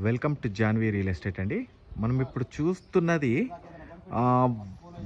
Welcome to Janvi real estate అండి. మనం ఇప్పుడు చూస్తున్నది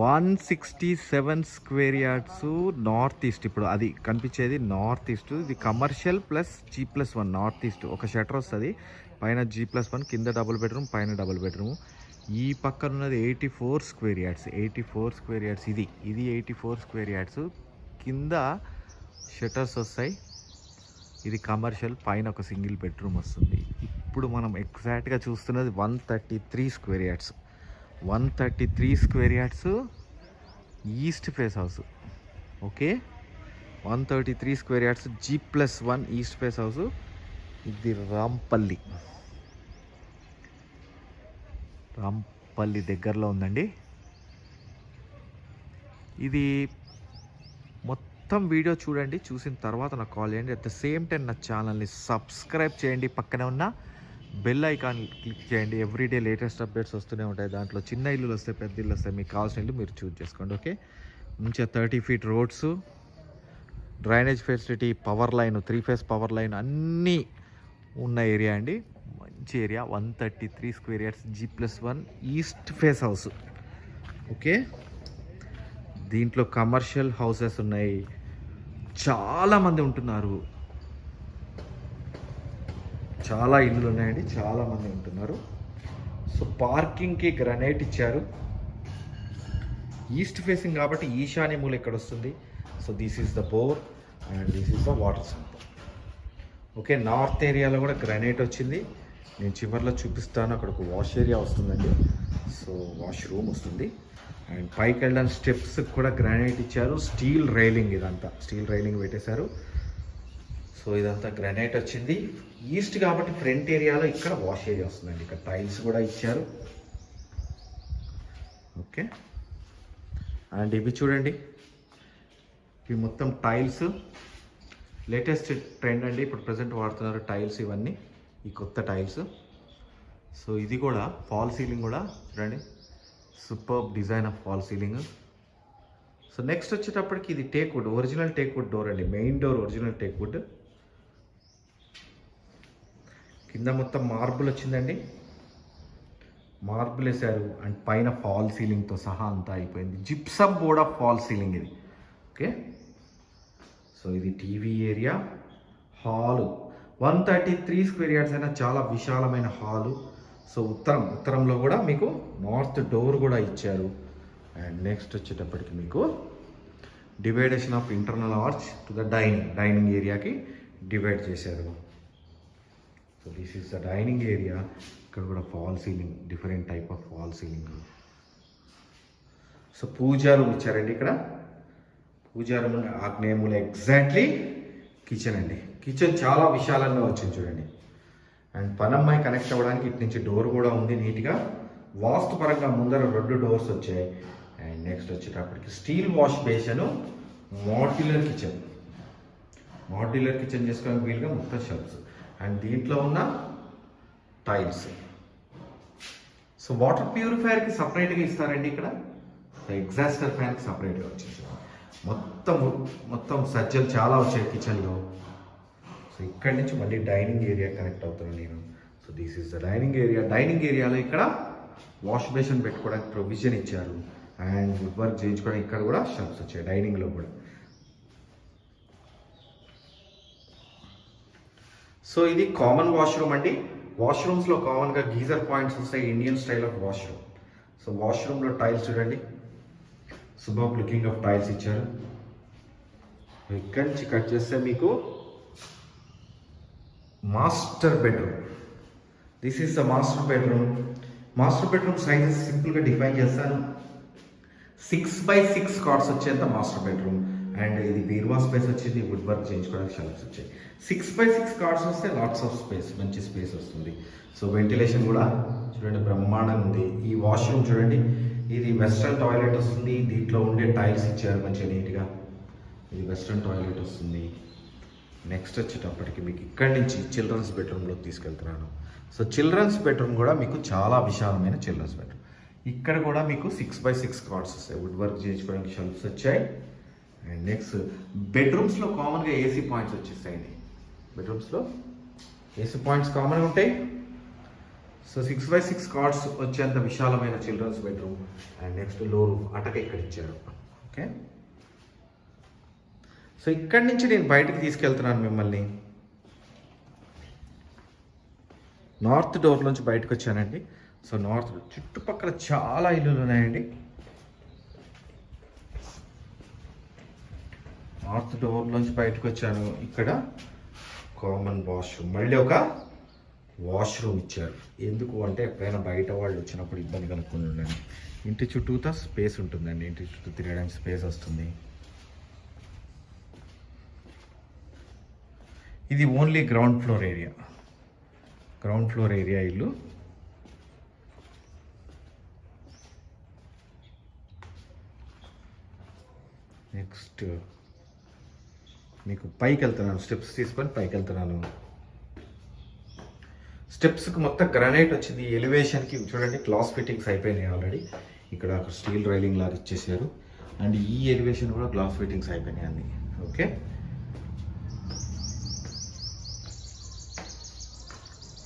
one sixty seven square yards north east. ఇప్పుడు అది కనిపించేది నార్త్ ఈస్ట్. ఇది commercial plus G plus one north east. ఒక షటర్ వస్తుంది. పైన జీ ప్లస్ వన్ కింద డబుల్ బెడ్రూమ్ పైన డబుల్ బెడ్రూమ్. ఈ పక్కన ఉన్నది eighty four square yards. Eighty four square yards ఇది. ఇది ఎయిటీ ఫోర్ స్క్వేర్ యార్డ్స్. కింద షటర్స్ వస్తాయి. ఇది కమర్షియల్. పైన ఒక సింగిల్ బెడ్రూమ్ వస్తుంది. ఇప్పుడు మనం ఎగ్జాక్ట్గా చూస్తున్నది one thirty three square yards one thirty three square yards east face house okay one thirty three square yards G plus one east face house ఇది రాంపల్లి. రాంపల్లి దగ్గరలో ఉందండి. ఇది మొత్తం వీడియో చూడండి చూసిన తర్వాత నాకు కాల్ చేయండి. అట్ ద సేమ్ టైం నా ఛానల్ని సబ్స్క్రైబ్ చేయండి పక్కనే ఉన్న బెల్ ఐకాన్ క్లిక్ చేయండి. ఎవ్రీడే లేటెస్ట్ అప్డేట్స్ వస్తూనే ఉంటాయి. దాంట్లో చిన్న ఇల్లులు వస్తే పెద్ద ఇల్లు వస్తాయి మీకు కావాల్సిన ఇల్లు మీరు చూజ్ చేసుకోండి. ఓకే? మంచిగా thirty feet roads drainage facility power line three phase power line అన్నీ ఉన్న ఏరియా అండి. మంచి area. One thirty three square yards G plus one east face house. Okay? దీంట్లో కమర్షియల్ హౌసెస్ ఉన్నాయి. చాలామంది ఉంటున్నారు. చాలా ఇళ్ళు ఉన్నాయండి చాలామంది ఉంటున్నారు. సో పార్కింగ్కి గ్రనైట్ ఇచ్చారు. ఈస్ట్ ఫేసింగ్ కాబట్టి ఈశాన్య మూల ఇక్కడ వస్తుంది. So this is the bore and this is the water sump okay north ఏరియాలో కూడా గ్రనైట్ వచ్చింది. నేను చివరిలో చూపిస్తాను. అక్కడ ఒక వాష్ ఏరియా వస్తుందండి. సో వాష్ రూమ్ వస్తుంది. అండ్ పైకి వెళ్ళడానికి స్టెప్స్ కూడా గ్రానైట్ ఇచ్చారు. స్టీల్ రైలింగ్ ఇదంతా. స్టీల్ రైలింగ్ పెట్టేశారు. సో ఇదంతా గ్రానైట్ వచ్చింది. ఈస్ట్ కాబట్టి ఫ్రంట్ ఏరియాలో ఇక్కడ వాష్ ఏరియా వస్తుందండి ఇక్కడ టైల్స్ కూడా ఇచ్చారు. ఓకే. అండ్ ఇవి చూడండి. ఇవి మొత్తం టైల్స్. లేటెస్ట్ ట్రెండ్ అండి. ఇప్పుడు ప్రజెంట్ వాడుతున్నారు టైల్స్ ఇవన్నీ. ఈ కొత్త టైల్స్. సో ఇది కూడా ఫాల్ సీలింగ్ కూడా చూడండి. Super design of fall ceiling. So next వచ్చేటప్పటికి ఇది teak wood. Original teak wood door అండి. Main door original teak wood. కింద మొత్తం మార్బుల్ వచ్చిందండి. మార్బుల్ వేశారు. అండ్ పైన ఫాల్ సీలింగ్తో సహా అంతా అయిపోయింది. Gypsum board of fall ceiling ఇది. ఓకే? సో ఇది TV area. Hall. One thirty three square yards అయినా చాలా విశాలమైన హాలు. సో ఉత్తరం ఉత్తరంలో కూడా మీకు నార్త్ డోర్ కూడా ఇచ్చారు. అండ్ నెక్స్ట్ వచ్చేటప్పటికి మీకు division of internal arch to the dining dining ఏరియాకి డివైడ్ చేశారు. So this is the dining area ఇక్కడ కూడా fall ceiling different type of fall ceiling so puja room ఇచ్చారండి ఇక్కడ. పూజా రూమ్ ఆగ్నేయములు. ఎగ్జాక్ట్లీ కిచెన్ అండి. కిచెన్ చాలా విశాలంగా వచ్చింది చూడండి. అండ్ పనమ్మాయి కనెక్ట్ అవ్వడానికి ఇటు నుంచి డోర్ కూడా ఉంది నీట్గా. వాస్తు పరంగా ముందర రెండు డోర్స్ వచ్చాయి. అండ్ నెక్స్ట్ వచ్చేటప్పటికి steel wash basin modular kitchen modular kitchen చేసుకోవడానికి వీలుగా మొత్తం షెల్ఫ్స్ అండ్ దీంట్లో ఉన్న టైల్స్ సో వాటర్ ప్యూరిఫైయర్కి సపరేట్గా ఇస్తారండి ఇక్కడ. ఎగ్జాస్టర్ ఫ్యాన్కి సపరేట్గా వచ్చేసి. మొత్తం మొత్తం సజ్జలు చాలా వచ్చాయి కిచెన్లో సో ఇక్కడి నుంచి మళ్ళీ డైనింగ్ ఏరియా కనెక్ట్ అవుతున్నాను నేను. So this is the dining area dining ఏరియాలో ఇక్కడ వాష్ బేసిన్ పెట్టుకోవడానికి ప్రొవిజన్ ఇచ్చారు. అండ్ వుడ్ వర్క్ చేయించుకోవడానికి ఇక్కడ కూడా షర్ప్స్ వచ్చాయి డైనింగ్లో కూడా. సో ఇది కామన్ వాష్రూమ్ అండి. వాష్రూమ్స్లో కామన్గా గీజర్ పాయింట్స్ వస్తాయి Indian style of washroom. So వాష్రూమ్లో tiles చూడండి. సుబాబ్ లుకింగ్ ఆఫ్ టైల్స్ ఇచ్చారు. ఇక్కడి నుంచి కట్ చేస్తే మీకు master bedroom. This is the master bedroom master bedroom sizes సింపుల్గా డిఫైన్ చేస్తాను. సిక్స్ బై సిక్స్ కార్డ్స్ వచ్చేంత మాస్టర్ బెడ్రూమ్ అండ్ ఇది బీర్వా స్పేస్ వచ్చింది వుడ్ వర్క్ చేయించుకోవడానికి షెల్ఫ్స్ వచ్చాయి. సిక్స్ బై సిక్స్ కార్డ్స్ వస్తే లాట్స్ ఆఫ్ స్పేస్ మంచి స్పేస్ వస్తుంది. సో వెంటిలేషన్ కూడా చూడండి బ్రహ్మాండంగా ఉంది. ఈ వాష్రూమ్ చూడండి ఇది వెస్ట్రన్ టాయిలెట్ వస్తుంది. దీంట్లో ఉండే టైల్స్ ఇచ్చారు మంచిగా నీట్గా ఇది వెస్ట్రన్ టాయిలెట్ వస్తుంది. నెక్స్ట్ వచ్చేటప్పటికి మీకు ఇక్కడి నుంచి చిల్డ్రన్స్ బెడ్రూమ్లోకి తీసుకెళ్తున్నాను. సో చిల్డ్రన్స్ బెడ్రూమ్ కూడా మీకు చాలా విశాలమైన చిల్డ్రన్స్ బెడ్రూమ్ ఇక్కడ కూడా మీకు సిక్స్ బై సిక్స్ కార్డ్స్ వస్తాయి. వుడ్ వర్క్ చేయించుకోవడానికి షెల్ఫ్స్ వచ్చాయి. అండ్ నెక్స్ట్ బెడ్రూమ్స్లో కామన్గా ఏసీ పాయింట్స్ వచ్చేస్తాయండి బెడ్రూమ్స్లో ఏసీ పాయింట్స్ కామన్గా ఉంటాయి. So six by six cots వచ్చేంత విశాలమైన చిల్డ్రన్స్ బెడ్రూమ్ అండ్ నెక్స్ట్లో అటక ఇక్కడ ఇచ్చారు. ఓకే సో ఇక్కడి నుంచి నేను బయటకు తీసుకెళ్తున్నాను మిమ్మల్ని. నార్త్ డోర్ నుంచి బయటకు వచ్చానండి. సో నార్త్ చుట్టుపక్కల చాలా ఇల్లులు ఉన్నాయండి. నార్త్ డోర్ నుంచి బయటకు వచ్చాను. ఇక్కడ కామన్ వాష్రూమ్. మళ్ళీ ఒక వాష్రూమ్ ఇచ్చారు. ఎందుకు అంటే ఎప్పుడైనా బయట వాళ్ళు వచ్చినప్పుడు ఇబ్బంది కనుక్కొని ఉండండి ఇంటి చుట్టూతో స్పేస్ ఉంటుందండి. ఇంటి చుట్టూ తిరగడానికి స్పేస్ వస్తుంది. ఇది only ground floor area. Ground floor area ఇల్లు. నెక్స్ట్ మీకు పైకి వెళ్తున్నాను స్టెప్స్ తీసుకొని పైకి వెళ్తున్నాను స్టెప్స్కి మొత్తం గ్రానైట్ వచ్చింది. ఎలివేషన్కి చూడండి గ్లాస్ ఫిట్టింగ్స్ అయిపోయినాయి ఆల్రెడీ. ఇక్కడ స్టీల్ రైలింగ్ లాగా ఇచ్చేసారు అండ్ ఈ ఎలివేషన్ కూడా గ్లాస్ ఫిట్టింగ్స్ అయిపోయినాయి అన్ని. ఓకే?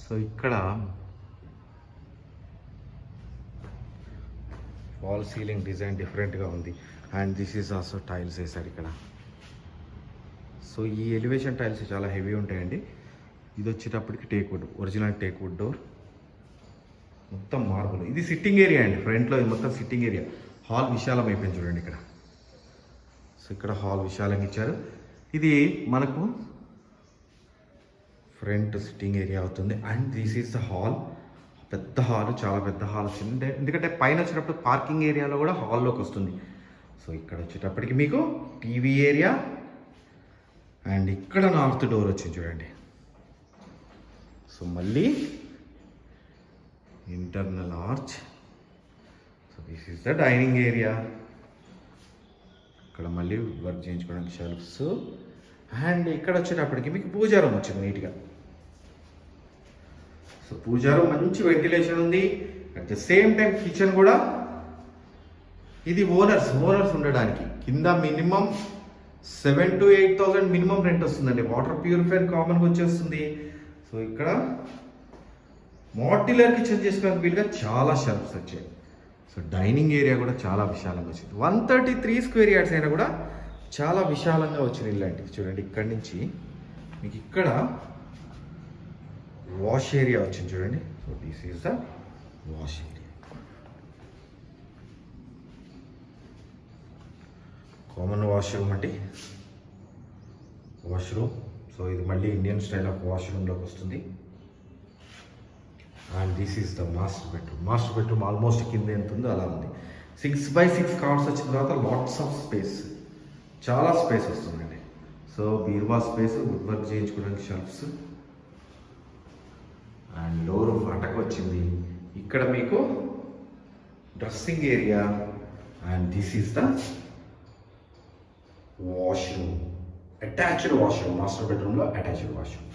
సో ఇక్కడ వాల్ సీలింగ్ డిజైన్ డిఫరెంట్గా ఉంది. And this is also tiles వేసారు ఇక్కడ. సో ఈ ఎలివేషన్ టైల్స్ చాలా హెవీ ఉంటాయండి. ఇది వచ్చేటప్పటికి teak wood original teak wood door మొత్తం మార్బుల్ ఇది సిట్టింగ్ ఏరియా అండి ఫ్రంట్లో ఇది మొత్తం సిట్టింగ్ ఏరియా హాల్ విశాలం అయిపోయింది చూడండి ఇక్కడ. సో ఇక్కడ హాల్ విశాలంగా ఇచ్చారు. ఇది మనకు ఫ్రంట్ సిట్టింగ్ ఏరియా అవుతుంది. And this is the hall పెద్ద హాల్ చాలా పెద్ద హాల్ వచ్చింది. ఎందుకంటే పైన వచ్చేటప్పుడు పార్కింగ్ ఏరియాలో కూడా హాల్లోకి వస్తుంది. సో ఇక్కడ వచ్చేటప్పటికి మీకు టీవీ ఏరియా అండ్ ఇక్కడ నార్త్ డోర్ వచ్చింది చూడండి. సో మళ్ళీ internal arch. So this is the dining area ఇక్కడ మళ్ళీ వర్క్ చేయించుకోవడానికి షెల్ఫ్స్ అండ్ ఇక్కడ వచ్చేటప్పటికి మీకు పూజారం వచ్చింది నీట్గా సో పూజారం మంచి వెంటిలేషన్ ఉంది. At the same time kitchen కూడా. ఇది ఓనర్స్ ఓనర్స్ ఉండడానికి. కింద minimum seven to eight thousand minimum rent వస్తుందండి. వాటర్ ప్యూరిఫైర్ కామన్గా వచ్చేస్తుంది. సో ఇక్కడ మాడ్యులర్ కిచెన్ చేసుకోవడానికి వీలుగా చాలా షెల్ఫ్స్ వచ్చాయి. సో డైనింగ్ ఏరియా కూడా చాలా విశాలంగా వచ్చింది. One thirty three square yards అయినా కూడా చాలా విశాలంగా వచ్చింది ఇలాంటివి చూడండి ఇక్కడి నుంచి మీకు ఇక్కడ వాష్ ఏరియా వచ్చింది చూడండి. So this is the wash area common washroom అండి. వాష్రూమ్. సో ఇది మళ్ళీ ఇండియన్ స్టైల్ ఆఫ్ వాష్రూమ్లోకి వస్తుంది. And this is the master bedroom. Master bedroom almost కింద ఎంత ఉందో అలా ఉంది. సిక్స్ బై సిక్స్ కార్డ్స్ వచ్చిన తర్వాత లాట్స్ ఆఫ్ స్పేస్ చాలా స్పేస్ వస్తుందండి. సో బీర్వా స్పేస్ వుడ్ వర్క్ చేయించుకోవడానికి షెల్ఫ్స్ అండ్ లోర్ అటక్ వచ్చింది. ఇక్కడ మీకు dressing area and this is the washroom attached washroom master బెడ్రూమ్లో అటాచ్డ్ వాష్రూమ్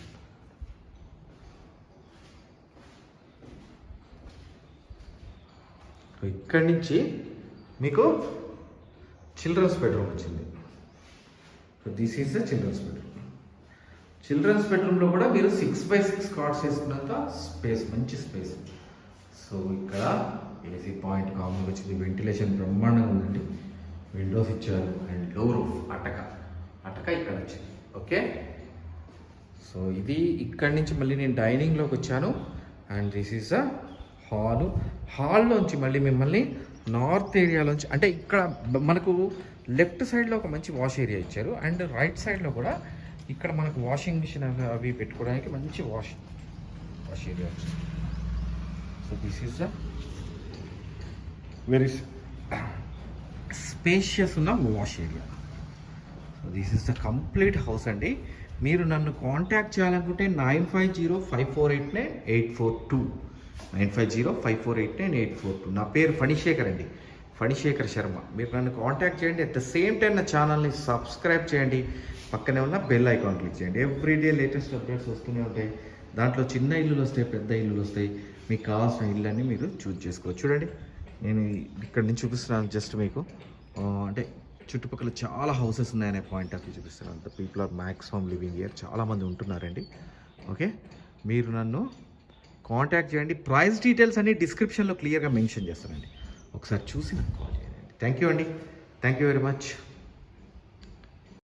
ఇక్కడి నుంచి మీకు చిల్డ్రన్స్ బెడ్రూమ్ వచ్చింది. This is the children's bedroom children's బెడ్రూమ్లో కూడా మీరు సిక్స్ బై సిక్స్ కార్డ్స్ వేసుకున్నంత స్పేస్ మంచి స్పేస్ సో ఇక్కడ ఏసీ పాయింట్ కామన్గా వచ్చింది వెంటిలేషన్ బ్రహ్మాండంగా ఉందండి. విండోస్ ఇచ్చారు అండ్లో రూఫ్ అటక అటక ఇక్కడ వచ్చింది. ఓకే సో ఇది ఇక్కడి నుంచి మళ్ళీ నేను డైనింగ్లోకి వచ్చాను. And this is a hall హాల్లోంచి మళ్ళీ మిమ్మల్ని నార్త్ ఏరియాలోంచి అంటే ఇక్కడ మనకు లెఫ్ట్ సైడ్లో ఒక మంచి వాష్ ఏరియా ఇచ్చారు. అండ్ రైట్ సైడ్లో కూడా ఇక్కడ మనకు వాషింగ్ మిషన్ అవి పెట్టుకోవడానికి మంచి వాష్ వాష్ ఏరియా వచ్చింది so this is the very spacious ఉన్న wash area so this is the complete house అండి. మీరు నన్ను కాంటాక్ట్ చేయాలనుకుంటే nine five zero five four eight nine eight four two. Nine five zero five four eight nine eight four two. నా పేరు ఫణిశేఖర్ అండి. ఫణిశేఖర్ శర్మ. మీరు నన్ను కాంటాక్ట్ చేయండి. అట్ ద సేమ్ టైం నా ఛానల్ని సబ్స్క్రైబ్ చేయండి. పక్కనే ఉన్న బెల్ ఐకాన్ క్లిక్ చేయండి. ఎవ్రీడే లేటెస్ట్ అప్డేట్స్ వస్తూనే ఉంటాయి. దాంట్లో చిన్న ఇల్లులు వస్తాయి పెద్ద ఇల్లులు వస్తాయి. మీకు కావాల్సిన ఇల్లు మీరు చూజ్ చేసుకోవచ్చు. చూడండి. నేను ఇక్కడ నుంచి చూపిస్తున్నాను జస్ట్ మీకు. అంటే చుట్టుపక్కల చాలా హౌసెస్ ఉన్నాయనే పాయింట్ ఆఫ్ వ్యూ చూపిస్తున్నాను. అంత people are maximum living here చాలామంది ఉంటున్నారండి. ఓకే మీరు నన్ను కాంటాక్ట్ చేయండి. ప్రైస్ డీటెయిల్స్ అన్ని డిస్క్రిప్షన్లో క్లియర్గా మెన్షన్ చేస్తానండి. ఒకసారి చూసి నాకు కాల్ చేయండి. థ్యాంక్ యూ అండి. Thank you very much